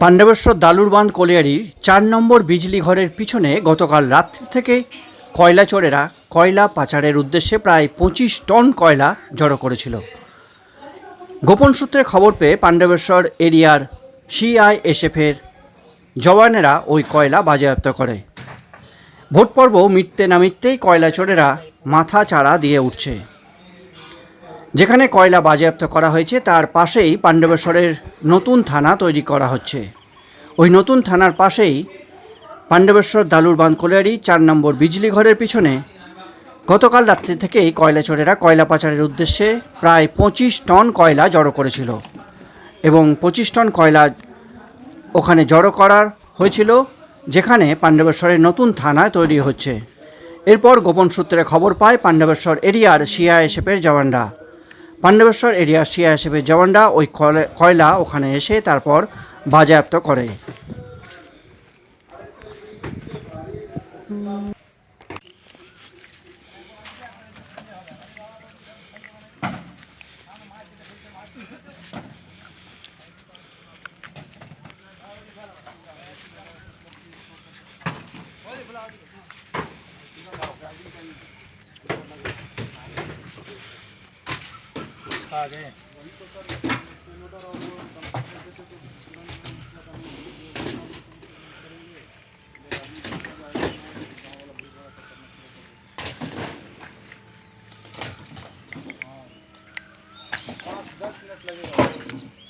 পাণ্ডবেশ্বর দালুর বাঁধ কলিয়ারির চার নম্বর বিজলি ঘরের পিছনে গতকাল রাত্রি থেকে কয়লা চোরেরা কয়লা পাচারের উদ্দেশ্যে প্রায় পঁচিশ টন কয়লা জড়ো করেছিল। গোপন সূত্রে খবর পেয়ে পাণ্ডবেশ্বর এরিয়ার সিআইএসএফের জওয়ানেরা ওই কয়লা বাজেয়াপ্ত করে। ভোট পর্ব মিটতে না মিটতেই কয়লা চোরেরা মাথা চাড়া দিয়ে উঠছে। যেখানে কয়লা বাজেয়াপ্ত করা হয়েছে, তার পাশেই পাণ্ডবেশ্বরের নতুন থানা তৈরি করা হচ্ছে। ওই নতুন থানার পাশেই পাণ্ডবেশ্বর দালুর বাঁধ কলিয়ারি চার নম্বর বিজলি ঘরের পিছনে গতকাল রাত্রি থেকেই কয়লা চোরেরা কয়লা পাচারের উদ্দেশ্যে প্রায় পঁচিশ টন কয়লা জড়ো করেছিল এবং পঁচিশ টন কয়লা ওখানে জড়ো করার হয়েছিল, যেখানে পাণ্ডবেশ্বরের নতুন থানা তৈরি হচ্ছে। এরপর গোপন সূত্রে খবর পায়, পাণ্ডবেশ্বর এরিয়ার সিআইএসএফের জওয়ানরা। পাণ্ডবেশ্বর এরিয়া সিআইএসএফের জওয়ানরা ওই কয়লা ওখানে এসে তারপর বাজেয়াপ্ত করে Thank you. खा गए। लगेगा।